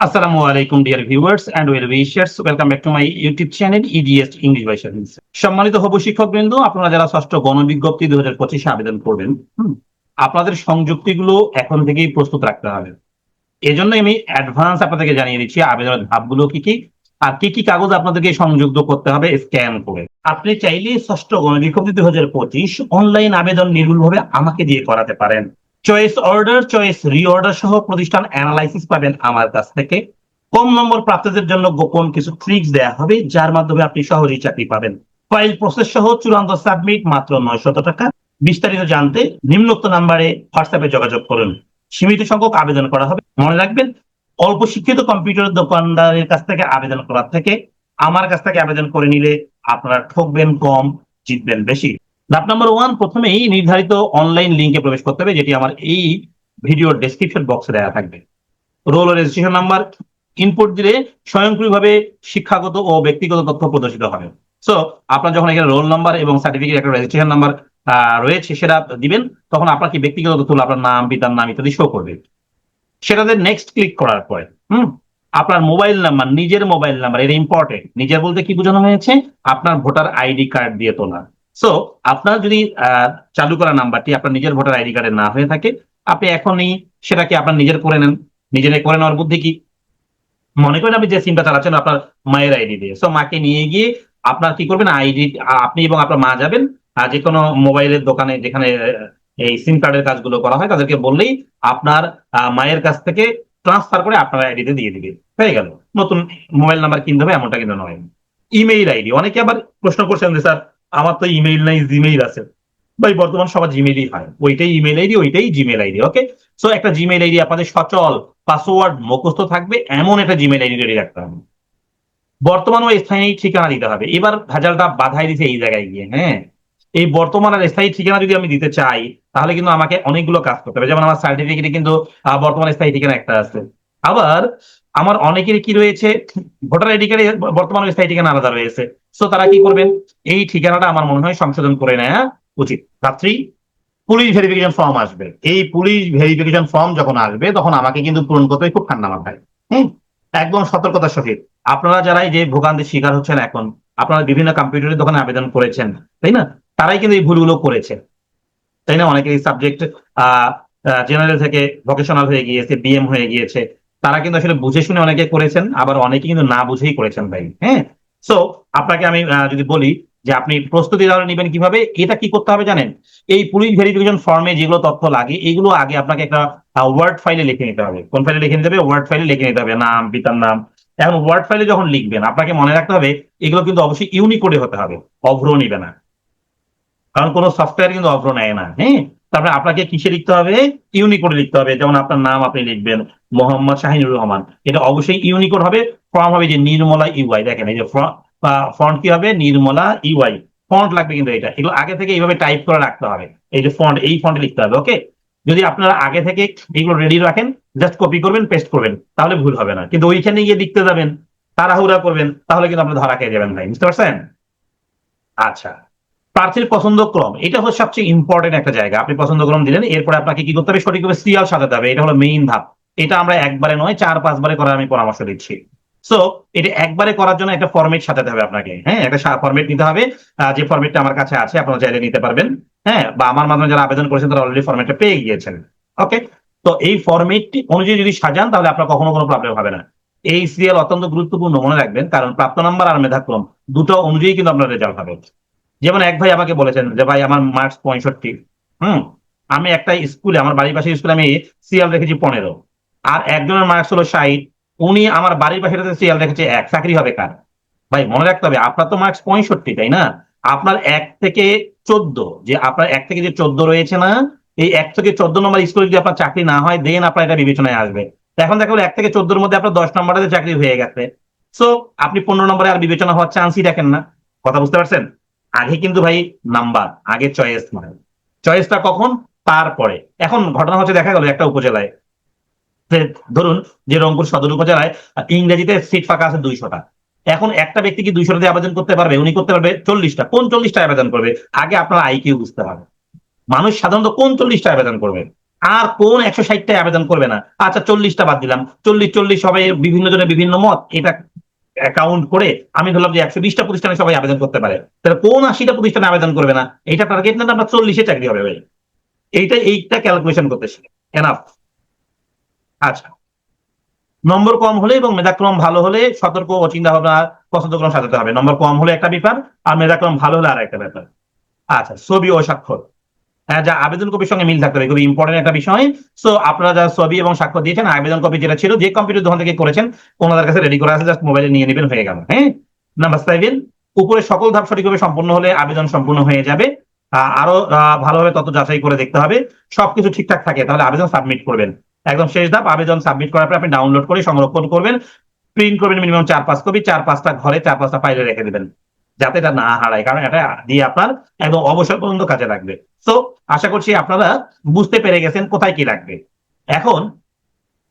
Alaikum dear viewers and well wishers. Welcome back to my YouTube channel EDS English by Sharif. সম্মানিত হব শিক্ষকবৃন্দ, আপনারা যারা ষষ্ঠ গণবিজ্ঞপ্তি দুই হাজার পঁচিশে আবেদন করবেন আপনাদের সংযুক্তিগুলো এখন থেকেই প্রস্তুত রাখতে হবে এজন্য আমি অ্যাডভান্স আপনাদেরকে জানিয়ে দিচ্ছি, আবেদনের ধাপগুলো কি কি, আর কি কি কাগজ আপনাদেরকে সংযুক্ত করতে হবে স্ক্যান করে আপনি চাইলে ষষ্ঠ গণবিজ্ঞপ্তি দুই হাজার পঁচিশ অনলাইন আবেদন নির্ভুলভাবে আমাকে দিয়ে করাতে পারেন চয়েস অর্ডার চয়েস রিঅর্ডার সহ প্রতিষ্ঠান অ্যানালাইসিস পাবেন আমার কাছ থেকে। কম নম্বর প্রাপ্তদের জন্য গোপন কিছু ট্রিক্স দেওয়া হবে, যার মাধ্যমে আপনি সহজেই চাকরি পাবেন। ফাইল প্রসেস সহ চূড়ান্ত সাবমিট মাত্র নয়শত টাকা। বিস্তারিত জানতে নিম্নোক্ত নাম্বারে হোয়াটসঅ্যাপে যোগাযোগ করুন। সীমিত সংখ্যক আবেদন করা হবে, মনে রাখবেন, অল্প শিক্ষিত কম্পিউটার দোকানদারের কাছ থেকে আবেদন করার থেকে আমার কাছ থেকে আবেদন করে নিলে আপনারা ঠকবেন কম, জিতবেন বেশি। ধাপ নাম্বার ওয়ান প্রথমেই নির্ধারিত অনলাইন লিঙ্কে প্রবেশ করতে হবে, যেটি আমার এই ভিডিওর ডেসক্রিপশন বক্সে দেওয়া থাকবে। রোল ও রেজিস্ট্রেশন নাম্বার ইনপুট দিলে স্বয়ংক্রিয়ভাবে শিক্ষাগত ও ব্যক্তিগত তথ্য প্রদর্শিত হবে। সো আপনার যখন এখানে রোল নাম্বার এবং সার্টিফিকেট একটা রেজিস্ট্রেশন নাম্বার রয়েছে, সেটা দিবেন, তখন আপনার কি ব্যক্তিগত তথ্য আপনার নাম, পিতার নাম ইত্যাদি শো করবে। সেটাতে নেক্সট ক্লিক করার পরে, হুম, আপনার মোবাইল নাম্বার নিজের মোবাইল নাম্বার এটা ইম্পর্টেন্ট নিজের বলতে কি বোঝানো হয়েছে? আপনার ভোটার আইডি কার্ড দিয়ে তোলা। সো আপনার যদি চালু করা নাম্বারটি আপনার নিজের ভোটার আইডি কার্ডে না হয়ে থাকে, আপনি এখনই সেটাকে আপনার নিজের করে নেন। নিজের করে নেওয়ার বুদ্ধি কি? মনে করেন আপনি যে সিমটা চালাচ্ছেন, আপনার মায়ের আইডি দিয়ে। সো মাকে নিয়ে গিয়ে আপনার কি করবেন? আইডি, আপনি এবং আপনার মা যাবেন, আর যে কোনো মোবাইলের দোকানে যেখানে এই সিম কার্ডের কাজগুলো করা হয়, তাদেরকে বললেই আপনার মায়ের কাছ থেকে ট্রান্সফার করে আপনার আইডিতে দিয়ে দিবে। হয়ে গেল। নতুন মোবাইল নাম্বার কিনতে হবে, এমনটা কিন্তু নয়। Email ID. অনেকে আবার প্রশ্ন করছেন যে, স্যার আমার তো ইমেইল নাই জিমেইল আছে। ভাই, বর্তমান সবার জিমেইলই হয়। ওইটাই ইমেইল আইডি ওইটাই জিমেইল আইডি ওকে সো একটা জিমেইল আইডি আপনাদের সচল পাসওয়ার্ড মুখস্থ থাকবে, এমন একটা জিমেইল আইডি রেডি রাখতে হবে। বর্তমান ও স্থায়ী ঠিকানা দিতে হবে। এবার ভেজালটা বাধাই দিছে এই জায়গায় গিয়ে হ্যাঁ? এই বর্তমান আর স্থায়ী ঠিকানা যদি আমি দিতে চাই, তাহলে কিন্তু আমাকে অনেকগুলো কাজ করতে হবে। যেমন আমার সার্টিফিকেটে কিন্তু বর্তমান স্থায়ী ঠিকানা একটা আছে। আবার আমার অনেকের কি রয়েছে, ভোটার আইডি কার্ডে বর্তমান স্থায়ী ঠিকানা আলাদা রয়েছে। সো তারা কি করবেন? এই ঠিকানাটা আমার মনে হয় সংশোধন করে নেওয়া উচিত। রাত্রি, পুলিশ ভেরিফিকেশন ফর্ম আসবে। এই পুলিশ ভেরিফিকেশন ফর্ম যখন আসবে, তখন আমাকে কিন্তু পূরণ করতে খুব ঠান্ডা মাথায়। হুম? একদম সতর্কতার সহিত। আপনারা যারা এই যে ভোগান্তির শিকার হচ্ছেন এখন, আপনারা বিভিন্ন কম্পিউটারের দোকানে আবেদন করেছেন, তাই না? তারাই কিন্তু এই ভুলগুলো করেছে। তাই না? অনেকে এই সাবজেক্ট জেনারেল থেকে ভোকেশনাল হয়ে গিয়েছে বিএম হয়ে গিয়েছে। তারা কিন্তু আসলে বুঝে শুনে অনেকে করেছেন, আবার অনেকে কিন্তু না বুঝেই করেছেন ভাই হ্যাঁ? সো আপনাকে আমি যদি বলি যে আপনি প্রস্তুতি তাহলে নেবেন কীভাবে? এটা কি করতে হবে জানেন? এই পুলিশ ভেরিফিকেশন ফর্মে যেগুলো তথ্য লাগে, এগুলো আগে আপনাকে একটা ওয়ার্ড ফাইলে লিখে নিতে হবে। কোন ফাইলে লিখে নিতে হবে? ওয়ার্ড ফাইলে লিখে নিতে হবে, নাম, পিতার নাম। এখন ওয়ার্ড ফাইলে যখন লিখবেন, আপনাকে মনে রাখতে হবে, এগুলো কিন্তু অবশ্যই ইউনিকোডে হতে হবে অভ্র নিবে না। কারণ কোনো সফটওয়্যার কিন্তু অভ্র নেয় না হ্যাঁ? তারপরে আপনাকে কিসে লিখতে হবে? ইউনিকোডে লিখতে হবে। যেমন আপনার নাম আপনি লিখবেন, মোহাম্মদ শাহিনুর রহমান। এটা অবশ্যই ইউনিকোড হবে। ফর্ম হবে যে নির্মলা ইউআই। দেখেন, এই যে ফন্ট কি হবে? নির্মলা ইউআই। ফন্ট লাগবে কিন্তু এটা। এগুলো আগে থেকে এইভাবে টাইপ করে রাখতে হবে। এই যে ফন্ট, এই ফন্টে লিখতে হবে, ওকে? যদি আপনারা আগে থেকে এগুলো রেডি রাখেন জাস্ট কপি করবেন পেস্ট করবেন, তাহলে ভুল হবে না। কিন্তু ওইখানে গিয়ে লিখতে যাবেন, তাড়াহুড়া করবেন, তাহলে কিন্তু আপনি ধরা খেয়ে যাবেন ভাই। বুঝতে পারছেন? আচ্ছা। প্রার্থীর পছন্দ ক্রম, এটা হলো সবচেয়ে ইম্পর্টেন্ট একটা জায়গা। আপনি পছন্দ ক্রম দিলেন, এরপরে আপনাকে কি করতে হবে? সঠিকভাবে সিরিয়াল সাজাতে হবে। এটা হলো মেইন ধাপ। এটা আমরা একবারে নয়, চার, পাঁচবারে করার আমি পরামর্শ দিচ্ছি। সো এটা একবারে করার জন্য একটা ফরম্যাট সাজাতে হবে আপনাকে। হ্যাঁ একটা ফরম্যাট নিতে হবে। যে ফরম্যাটটা আমার কাছে আছে, আপনারা চাইলে নিতে পারবেন। হ্যাঁ বা আমার মাধ্যমে যারা আবেদন করেছেন, তারা অলরেডি ফরম্যাটটা পেয়ে গিয়েছেন। ওকে তো এই ফরম্যাটটি অনুযায়ী যদি সাজান, তাহলে আপনার কখনো কোনো প্রবলেম হবে না। এই সিরিয়াল অত্যন্ত গুরুত্বপূর্ণ, মনে রাখবেন। কারণ প্রাপ্ত নাম্বার আর মেধাক্রম, দুটো অনুযায়ী কিন্তু আপনার রেজাল্ট হবে। যেমন এক ভাই আমাকে বলেছেন যে, ভাই, আমার মার্কস পঁয়ষট্টি। হুম? আমি একটা স্কুলে, আমার বাড়ির পাশে স্কুলে আমি সিরিয়াল রেখেছি পনেরো। আর একজনের মার্কস হলো ষাট। উনি আমার বাড়ির পাশে সিরিয়াল রেখেছে এক। চাকরি হবে কার? ভাই, মনে রাখতে হবে, আপনার তো মার্কস পঁয়ষট্টি, তাই না? আপনার এক থেকে চোদ্দ, যে আপনার এক থেকে যে চোদ্দ রয়েছে না, এই এক থেকে চোদ্দ নম্বর স্কুলে যদি আপনার চাকরি না হয় দেন আপনার এটা বিবেচনায় আসবে। এখন দেখা গেলো, এক থেকে চোদ্দোর মধ্যে আপনার দশ নম্বরে চাকরি হয়ে গেছে। সো আপনি পনেরো নম্বরে আর বিবেচনা হওয়ার চান্সই দেখেন না। কথা বুঝতে পারছেন? আগে কিন্তু ভাই নাম্বার, আগে চয়েস নয় চয়েসটা কখন? তারপরে। এখন ঘটনা হচ্ছে দেখা গেল একটা উপজেলায়। ধরুন যে রংপুর সদর উপজেলায় ইংরেজিতে সিট ফাঁকা আছে দুইশোটা। এখন একটা ব্যক্তি কি দুইশোটা দিয়ে আবেদন করতে পারবে? উনি করতে পারবে চল্লিশটা। কোন চল্লিশটা আবেদন করবে? আগে আপনার আইকিউ বুঝতে হবে। মানুষ সাধারণত কোন চল্লিশটা আবেদন করবে? আর কোন একশো ষাটটায় আবেদন করবে না? আচ্ছা চল্লিশটা বাদ দিলাম। চল্লিশ চল্লিশ সবাই বিভিন্ন জনের বিভিন্ন মত। এটা অ্যাকাউন্ট করে আমি ধরলাম যে একশো বিশটা প্রতিষ্ঠানে সবাই আবেদন করতে পারে। তাহলে কোন আশিটা প্রতিষ্ঠানে আবেদন করবে না? এটা টার্গেট না আপনার চল্লিশে চাকরি হবে, ভাই। এইটা এইটা ক্যালকুলেশন করতে শিখে এনাফ আচ্ছা। নম্বর কম হলে এবং মেধাক্রম ভালো হলে সতর্ক ও চিন্তা ভাবনা পছন্দক্রম সাজাতে হবে। নম্বর কম হলে একটা ব্যাপার আর মেধাক্রম ভালো হলে আর একটা ব্যাপার। আচ্ছা ছবি ও স্বাক্ষর। হ্যাঁ যা আবেদন কপির সঙ্গে মিল থাকতে হবে, খুবই ইম্পর্টেন্ট একটা বিষয়। সো আপনারা যা ছবি এবং স্বাক্ষর দিয়েছেন, আবেদন কপি যেটা ছিল, যে কম্পিউটার দোকান থেকে করেছেন, ওনাদের কাছে রেডি করা আছে জাস্ট মোবাইলে নিয়ে নেবেন, হয়ে গেল হ্যাঁ? নাম্বার সেভেন উপরে সকল ধাপ সঠিকভাবে সম্পূর্ণ হলে আবেদন সম্পূর্ণ হয়ে যাবে। আরও ভালোভাবে তত যাচাই করে দেখতে হবে, সবকিছু ঠিকঠাক থাকে, তাহলে আবেদন সাবমিট করবেন। একদম শেষ ধাপ, আবেদন সাবমিট করার পর আপনি ডাউনলোড করে সংরক্ষণ করবেন প্রিন্ট করবেন মিনিমাম চার পাঁচ কপি চার পাঁচটা ঘরে, চার পাঁচটা ফাইলে রেখে দেবেন। যাতে এটা না হারায়, কারণ এটা দিয়ে আপনার একদম অবসর পর্যন্ত কাজে লাগবে। তো আশা করছি আপনারা বুঝতে পেরে গেছেন কোথায় কি লাগবে। এখন,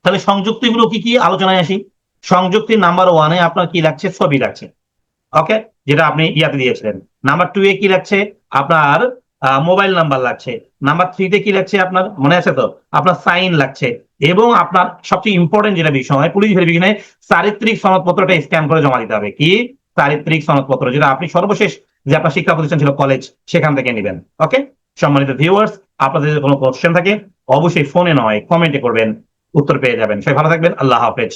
তাহলে সংযুক্তি সংযুক্তিগুলো কি কি? আলোচনায় আসি। সংযুক্তির নাম্বার ওয়ানে আপনার কি লাগছে? ছবি লাগছে। ওকে যেটা আপনি ইয়াতে দিয়েছিলেন। নাম্বার টু এ কি লাগছে? আপনার মোবাইল নাম্বার লাগছে। নাম্বার থ্রিতে কি লাগছে আপনার? মনে আছে তো? আপনার সাইন লাগছে। এবং আপনার সবচেয়ে ইম্পর্টেন্ট যেটা বিষয়, পুলিশ ভেরিফিকেশনে চারিত্রিক সনদপত্রটা স্ক্যান করে জমা দিতে হবে। কি? চারিত্রিক সনদপত্র, যেটা আপনি সর্বশেষ যে আপনার শিক্ষা প্রতিষ্ঠান ছিল কলেজ সেখান থেকে নেবেন। ওকে সম্মানিত ভিউয়ার্স আপনাদের যদি কোনো কোশ্চেন থাকে, অবশ্যই ফোনে নয় কমেন্টে করবেন, উত্তর পেয়ে যাবেন। সবাই ভালো থাকবেন, আল্লাহ হাফেজ।